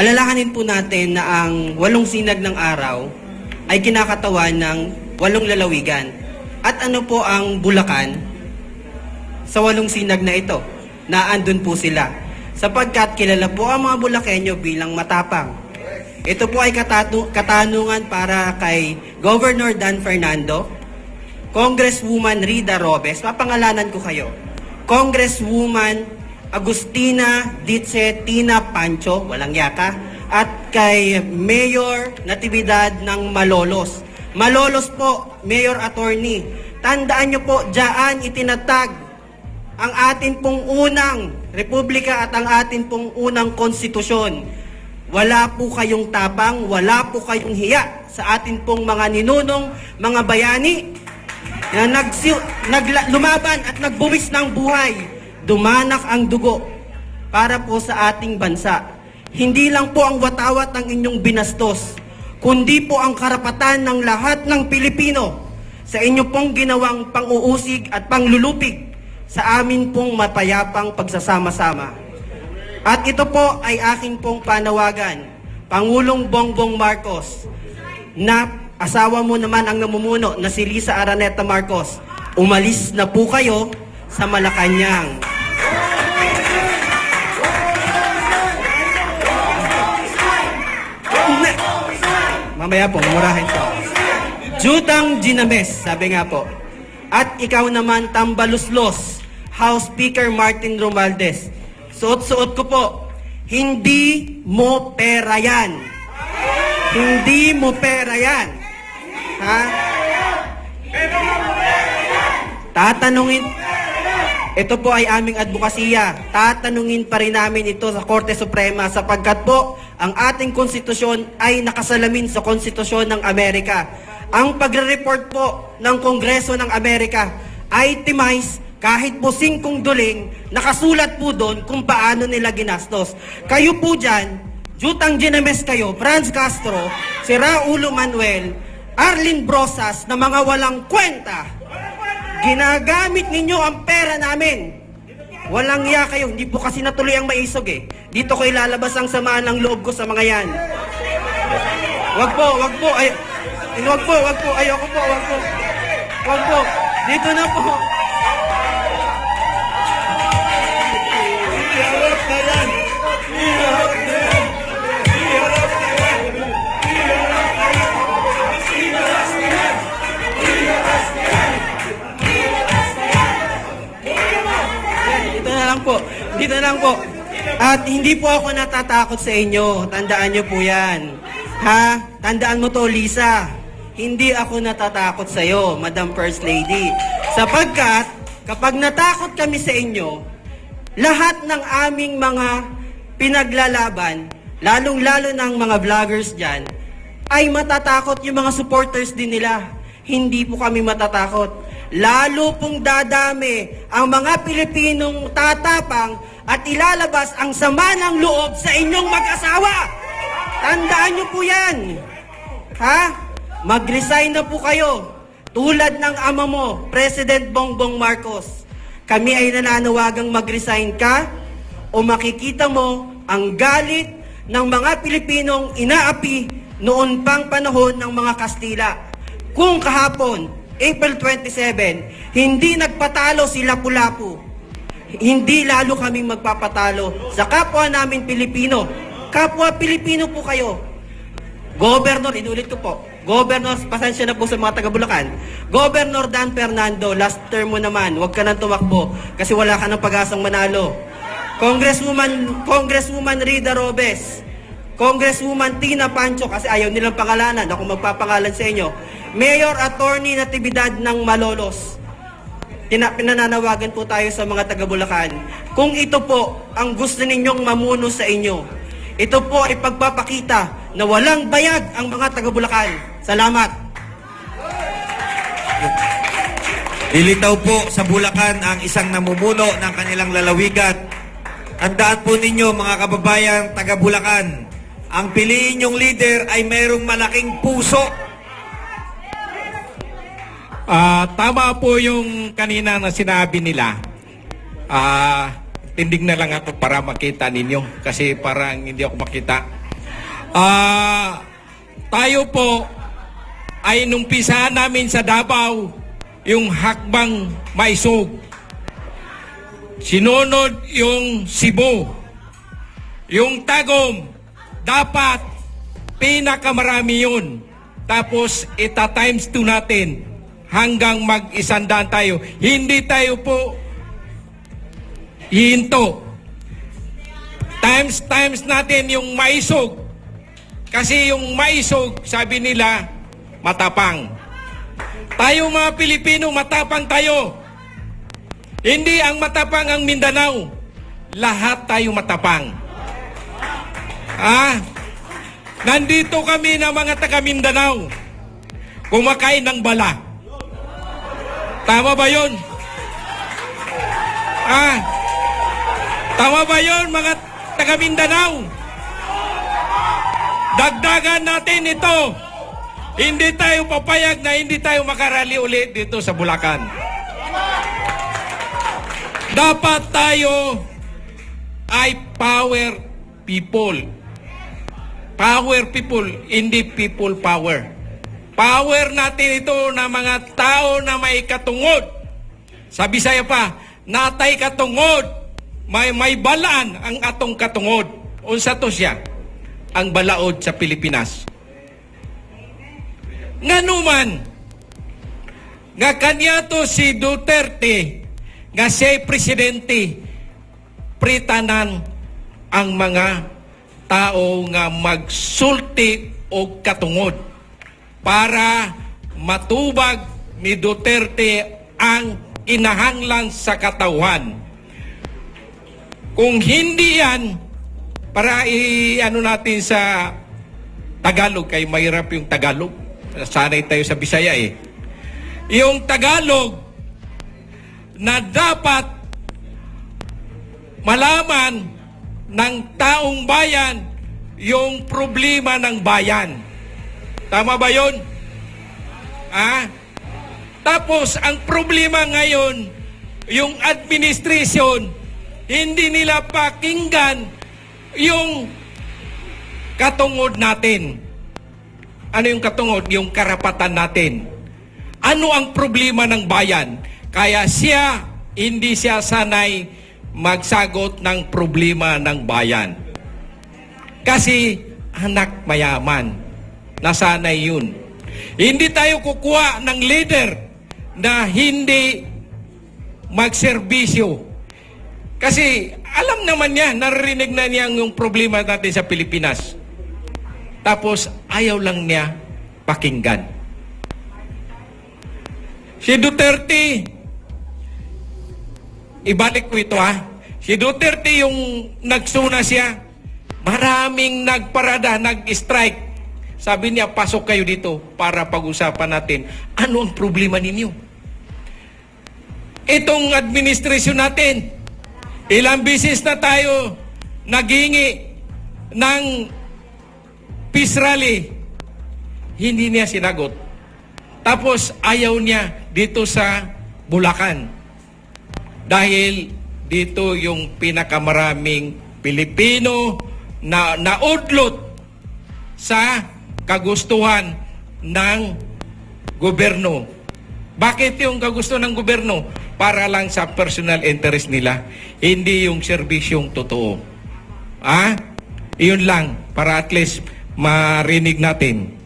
alalahanin po natin na ang walong sinag ng araw ay kinakatawan ng walong lalawigan. At ano po ang Bulacan sa walong sinag na ito? Naandun po sila. Sapagkat kilala po ang mga Bulakenyo bilang matapang. Ito po ay katanungan para kay Governor Dan Fernando, Congresswoman Rida Robes, papangalanan ko kayo. Congresswoman Agustina Ditse Tina Pancho, walang yaka, at kay Mayor Natividad ng Malolos. Malolos po, Mayor Attorney. Tandaan nyo po, dyan itinatag ang atin pong unang republika at ang atin pong unang konstitusyon. Wala po kayong tapang, wala po kayong hiya sa atin pong mga ninunong, mga bayani na nagsi, nagla, lumaban at nagbuwis ng buhay. Dumanak ang dugo para po sa ating bansa. Hindi lang po ang watawat ng inyong binastos, kundi po ang karapatan ng lahat ng Pilipino sa inyo pong ginawang pang-uusig at panglulupig sa amin pong mapayapang pagsasama-sama. At ito po ay aking pong panawagan, Pangulong Bongbong Marcos, na asawa mo naman ang namumuno na si Lisa Araneta Marcos. Umalis na po kayo sa Malacanang. Mamaya po, murahin po. Jutang Ginames, sabi nga po. At ikaw naman, Tambaluslos, House Speaker Martin Romualdez. Suot-suot ko po, hindi mo pera yan. Hindi mo pera yan. Ha? Tatanungin, ito po ay aming advokasya. Tatanungin pa rin namin ito sa Korte Suprema sapagkat po ang ating konstitusyon ay nakasalamin sa konstitusyon ng Amerika. Ang pagre-report po ng Kongreso ng Amerika ay timais kahit po singkong duling, nakasulat po doon kung paano nila ginastos. Kayo po dyan, Jutang Ginames kayo, Franz Castro, si Raulo Manuel, Arlene Brosas na mga walang kwenta. Ginagamit ninyo ang pera namin. Walang iya kayo. Hindi po kasi natuloy ang maisog eh. Dito ko ilalabas ang samaan ng loob ko sa mga yan. Wag po, wag po. Ay, wag po, wag po. Ayoko po, wag po. Wag po. Dito na po. Dito na lang po. Dito na lang po. At hindi po ako natatakot sa inyo. Tandaan nyo po yan. Ha? Tandaan mo to, Lisa. Hindi ako natatakot sa iyo, Madam First Lady. Sapagkat, kapag natakot kami sa inyo, lahat ng aming mga pinaglalaban, lalong-lalo ng mga vloggers dyan, ay matatakot yung mga supporters din nila. Hindi po kami matatakot. Lalo pong dadami ang mga Pilipinong tatapang at ilalabas ang sama ng loob sa inyong mag-asawa. Tandaan nyo po yan. Ha? Mag-resign na po kayo. Tulad ng ama mo, President Bongbong Marcos. Kami ay nananawagang mag-resign ka o makikita mo ang galit ng mga Pilipinong inaapi noon pang panahon ng mga Kastila. Kung kahapon, April 27, hindi nagpatalo si Lapu-Lapu, hindi lalo kaming magpapatalo sa kapwa namin Pilipino. Kapwa Pilipino po kayo. Governor, inulit ko po. Governor, pasensya na po sa mga taga Bulacan. Governor Dan Fernando, last term mo naman, huwag ka nang tumakbo kasi wala ka ng pag-asang manalo. Congresswoman, Congresswoman Rida Robes, Congresswoman Tina Pancho, kasi ayaw nilang pangalanan, ako magpapangalan sa inyo. Mayor Attorney Natividad ng Malolos. Tina, pinananawagan po tayo sa mga taga Bulacan. Kung ito po ang gusto ninyong mamuno sa inyo, ito po ay pagpapakita na walang bayag ang mga taga Bulacan. Salamat. Lilitaw po sa Bulacan ang isang namumuno ng kanilang lalawigan. Tandaan po ninyo mga kababayan taga Bulacan, ang piliin yung leader ay mayroong malaking puso. Ah, tama po yung kanina na sinabi nila. Ah, tindig na lang ako para makita ninyo kasi parang hindi ako makita. Ah, tayo po ay nung pisahan namin sa Davao yung hakbang maisog. Sinunod yung Cebu. Yung Tagum, dapat pinakamarami yun. Tapos ita times 2 natin hanggang mag-isandaan tayo. Hindi tayo po hihinto. Times times natin yung maisog. Kasi yung maisog, sabi nila, matapang. Tayo mga Pilipino, matapang tayo. Hindi ang matapang ang Mindanao. Lahat tayo matapang. Ah, nandito kami na mga taga Mindanao. Kumakain ng bala. Tama ba yon? Ah, tama ba yon mga taga Mindanao? Dagdagan natin ito. Hindi tayo papayag na hindi tayo makarali ulit dito sa Bulacan. Dapat tayo ay power people. Power people, hindi people power. Power natin ito na mga tao na may katungod. Sa Bisaya pa, natay katungod. May, may balaan ang atong katungod. Unsa to siya? Ang balaod sa Pilipinas. Nga numan, nga kanya to si Duterte, nga siya presidente, pritanan ang mga tao nga magsulti o katungod para matubag ni Duterte ang inahanglan sa katawan. Kung hindi yan, para i-ano natin sa Tagalog, kay mahirap yung Tagalog. Sanay tayo sa Bisaya eh. Yung Tagalog na dapat malaman ng taong bayan yung problema ng bayan. Tama ba yon? Ah? Tapos, ang problema ngayon, yung administration, hindi nila pakinggan yung katungod natin. Ano yung katungod? Yung karapatan natin. Ano ang problema ng bayan? Kaya siya, hindi siya sanay magsagot ng problema ng bayan. Kasi anak mayaman. Nasanay yun. Hindi tayo kukuha ng leader na hindi magserbisyo. Kasi alam naman niya, naririnig na niya yung problema natin sa Pilipinas. Tapos ayaw lang niya pakinggan. Si Duterte, ibalik ko ito ha. Si Duterte yung nagsuna siya, maraming nagparada, nag-strike. Sabi niya, pasok kayo dito para pag-usapan natin ano ang problema ninyo. Itong administrasyon natin, ilang bisis na tayo nagingi ng peace rally, hindi niya sinagot. Tapos ayaw niya dito sa Bulacan. Dahil dito yung pinakamaraming Pilipino na naudlot sa kagustuhan ng gobyerno. Bakit yung kagusto ng gobyerno? Para lang sa personal interest nila, hindi yung serbisyong totoo. Ah? Iyon lang, para at least marinig natin.